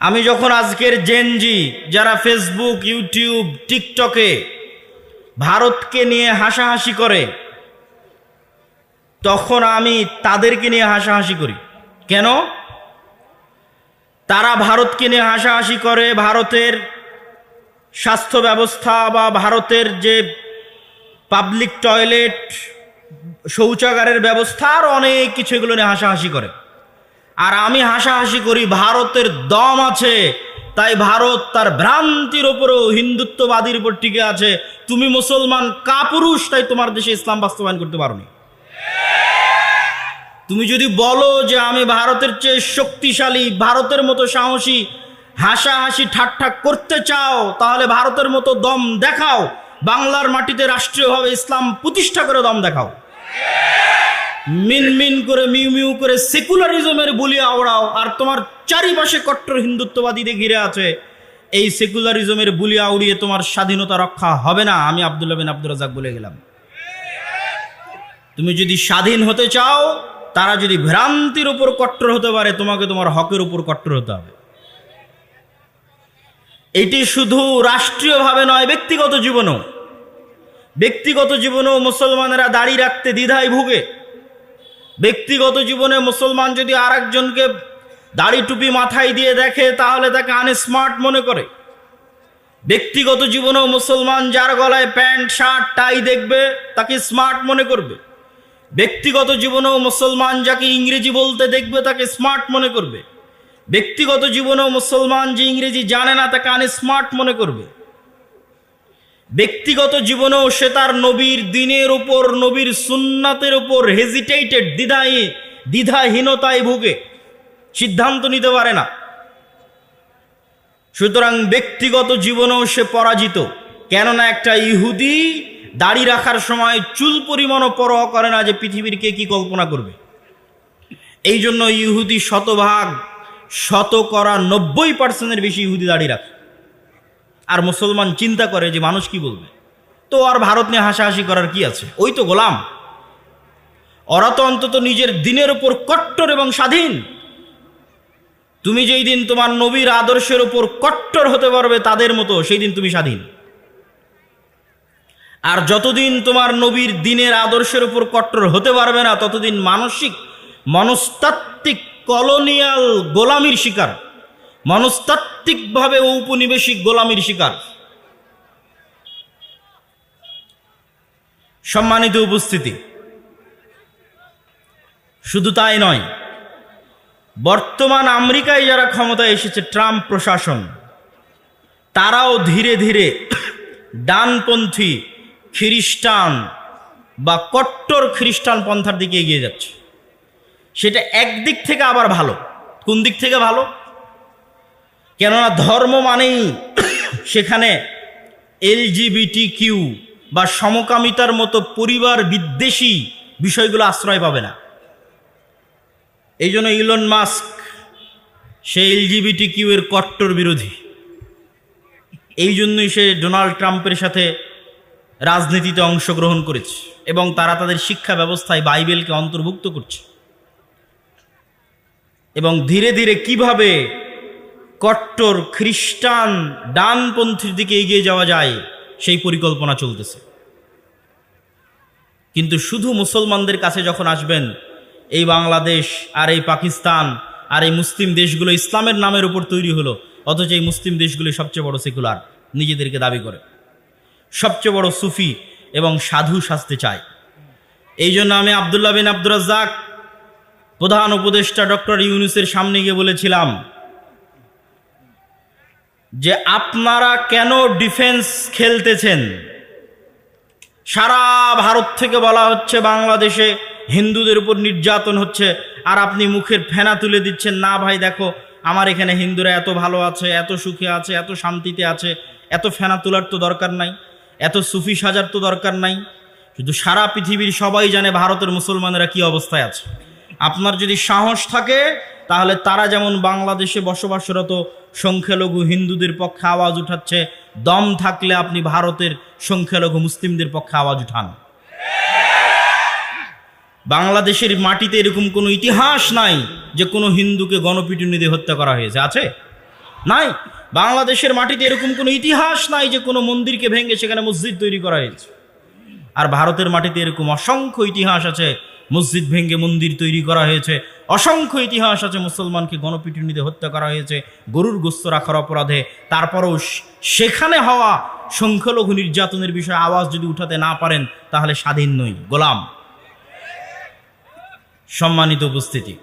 আমি যখন আজকের জেনজি যারা ফেসবুক ইউটিউব টিকটকে ভারতকে নিয়ে হাসাহাসি করে, তখন আমি তাদেরকে নিয়ে হাসাহাসি করি। কেন? তারা ভারতকে নিয়ে হাসাহাসি করে, ভারতের স্বাস্থ্য ব্যবস্থা বা ভারতের যে পাবলিক টয়লেট শৌচাগারের ব্যবস্থা, আর অনেক কিছু এগুলো নিয়ে হাসাহাসি করে। আর আমি হাসাহাসি করি, ভারতের দম আছে, তাই ভারত তার ভ্রান্তির ওপরেও হিন্দুত্ববাদীর উপর টিকে আছে। তুমি মুসলমান, কাপুরুষ, তাই তোমার দেশে ইসলাম বাস্তবায়ন করতে পারোনি তুমি যদি বলো যে আমি ভারতের চেয়ে শক্তিশালী, ভারতের মতো সাহসী, হাসাহাসি ঠাট্টা করতে চাও, তাহলে ভারতের মতো দম দেখাও। বাংলার মাটিতে রাষ্ট্রীয়ভাবে ইসলাম প্রতিষ্ঠা করে দম দেখাও। মিন মিন করে মিউ মিউ করে সেকুলারিজমের বুলি আওড়াও, আর তোমার চারিপাশে কট্টর হিন্দুত্ববাদীদের ঘিরে আছে। এই সেকুলারিজমের বুলি আউড়িয়ে তোমার স্বাধীনতা রক্ষা হবে না, আমি আবদুল্লাহ বিন আব্দুর রাজাক বলে গেলাম। তুমি যদি স্বাধীন হতে চাও, তারা যদি ভ্রান্তির উপর কট্টর হতে পারে, তোমাকে তোমার হকের উপর কট্টর হতে হবে। এটি শুধু রাষ্ট্রীয়ভাবে নয়, ব্যক্তিগত জীবনও। ব্যক্তিগত জীবনেও মুসলমানেরা দাড়ি রাখতে দ্বিধায় ভুগে। ব্যক্তিগত জীবনে মুসলমান যদি আর একজনকে দাড়ি টুপি মাথায় দিয়ে দেখে, তাহলে তাকে আনস্মার্ট মনে করে। ব্যক্তিগত জীবনেও মুসলমান যার গলায় প্যান্ট, শার্ট, টাই দেখবে, তাকে স্মার্ট মনে করবে। ব্যক্তিগত জীবনেও মুসলমান যাকে ইংরেজি বলতে দেখবে, তাকে স্মার্ট মনে করবে। ব্যক্তিগত জীবনেও মুসলমান যে ইংরেজি জানে না, তাকে আনস্মার্ট মনে করবে। ব্যক্তিগত জীবনেও সে তার নবীর দিনের উপর, নবীর সুন্নাতের উপর হেজিটেটেড দ্বিধায়, দ্বিধাহীনতায় ভুগে। সিদ্ধান্ত নিতে পারে না। সুতরাং ব্যক্তিগত জীবনেও সে পরাজিত। কেননা একটা ইহুদি দাড়ি রাখার সময় চুল পরিমাণও পরোয়া করে না যে পৃথিবীর কে কি কল্পনা করবে। এই জন্য ইহুদি শতভাগ, শতকরা নব্বই পার্সেন্টের বেশি ইহুদি দাড়ি রাখে। আর মুসলমান চিন্তা করে যে মানুষ কি বলবে? তো আর ভারত নিয়ে হাসাহাসি করার কি আছে? ওই তো গোলাম। ওরা তো অন্তত নিজের দিনের উপর কট্টর এবং স্বাধীন। তুমি যেই দিন তোমার নবীর আদর্শের উপর কট্টর হতে পারবে তাদের মতো, সেই দিন তুমি স্বাধীন। আর যতদিন তোমার নবীর দিনের আদর্শের উপর কট্টর হতে পারবে না, ততদিন মানসিক, মনস্তাত্ত্বিক, কলোনিয়াল গোলামির শিকার। মনস্তাত্ত্বিকভাবে ঔপনিবেশিক গোলামির শিকার। সম্মানিত উপস্থিতি। শুধু তাই নয়, বর্তমান আমেরিকায় যারা ক্ষমতায় এসেছে, ট্রাম্প প্রশাসন, তারাও ধীরে ধীরে ডানপন্থী খ্রিস্টান বা কট্টর খ্রিস্টান পন্থার দিকে এগিয়ে যাচ্ছে। সেটা একদিক থেকে আবার ভালো। কোন দিক থেকে ভালো? কেননা ধর্ম মানেই সেখানে এলজিবিটি কিউ বা সমকামিতার মতো পরিবার বিদ্বেষী বিষয়গুলো আশ্রয় পাবে না। এই জন্য ইলন মাস্ক সে এলজিবিটি কিউ এর কট্টর বিরোধী। এই জন্যই সে ডোনাল্ড ট্রাম্পের সাথে রাজনীতিতে অংশগ্রহণ করেছে এবং তারা তাদের শিক্ষা ব্যবস্থায় বাইবেলকে অন্তর্ভুক্ত করছে। এবং ধীরে ধীরে কীভাবে কট্টর খ্রিস্টান ডানপন্থীর দিকে এগিয়ে যাওয়া যায়, সেই পরিকল্পনা চলতেছে। কিন্তু শুধু মুসলমানদের কাছে যখন আসবেন, এই বাংলাদেশ আর এই পাকিস্তান আর এই মুসলিম দেশগুলো ইসলামের নামের উপর তৈরি হলো, অথচ এই মুসলিম দেশগুলি সবচেয়ে বড় সেকুলার, নিজেদেরকে দাবি করে। সবচেয়ে বড় সুফি এবং সাধু সাজতে চায়। এই জন্য আমি আবদুল্লাহ বিন আব্দুর রাজ্জাক প্রধান উপদেষ্টা ডক্টর ইউনুসের সামনে গিয়ে বলেছিলাম যে আপনারা কেন ডিফেন্স খেলতেছেন? সারা ভারত থেকে বলা হচ্ছে বাংলাদেশে হিন্দুদের উপর নির্যাতন হচ্ছে, আর আপনি মুখের ফেনা তুলে দিচ্ছেন, না ভাই, দেখো, আমার এখানে হিন্দুরা এত ভালো আছে, এত সুখে আছে, এত শান্তিতে আছে, এত ফেনা তোলার তো দরকার নাই, এত সুফি সাজার তো দরকার নাই। শুধু সারা পৃথিবীর সবাই জানে ভারতের মুসলমানেরা কি অবস্থায় আছে। আপনার যদি সাহস থাকে তাহলে তারা যেমন বাংলাদেশে বসবাসরত সংখ্যালঘু হিন্দুদের পক্ষে আওয়াজ উঠাচ্ছে, দম থাকলে আপনি ভারতের সংখ্যালঘু মুসলিমদের পক্ষে আওয়াজ উঠান। বাংলাদেশের মাটিতে এরকম কোনো ইতিহাস নাই যে কোনো হিন্দুকে গণপিটুনি দিয়ে হত্যা করা হয়েছে। আছে? নাই? বাংলাদেশের মাটিতে এরকম কোনো ইতিহাস নাই যে কোনো মন্দিরকে ভেঙে সেখানে মসজিদ তৈরি করা হয়েছে। আর ভারতের মাটিতে এরকম অসংখ্য ইতিহাস আছে মসজিদ ভেঙে মন্দির তৈরি করা হয়েছে। অসংখ্য ইতিহাস আছে, মুসলমানকে গণপিটুনিতে হত্যা করা হয়েছে, গরুর গোস্ত রাখার অপরাধে। তারপরও সেখানে হওয়া সংখ্যালঘু নির্যাতনের বিষয়ে আওয়াজ যদি উঠাতে না পারেন, তাহলে স্বাধীন নই। গোলাম, সম্মানিত উপস্থিতি।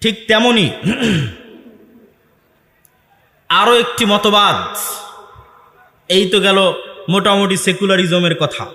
ঠিক তেমনি আরও একটি মতবাদ। এই তো গেল মোটামুটি সেকুলারিজমের কথা।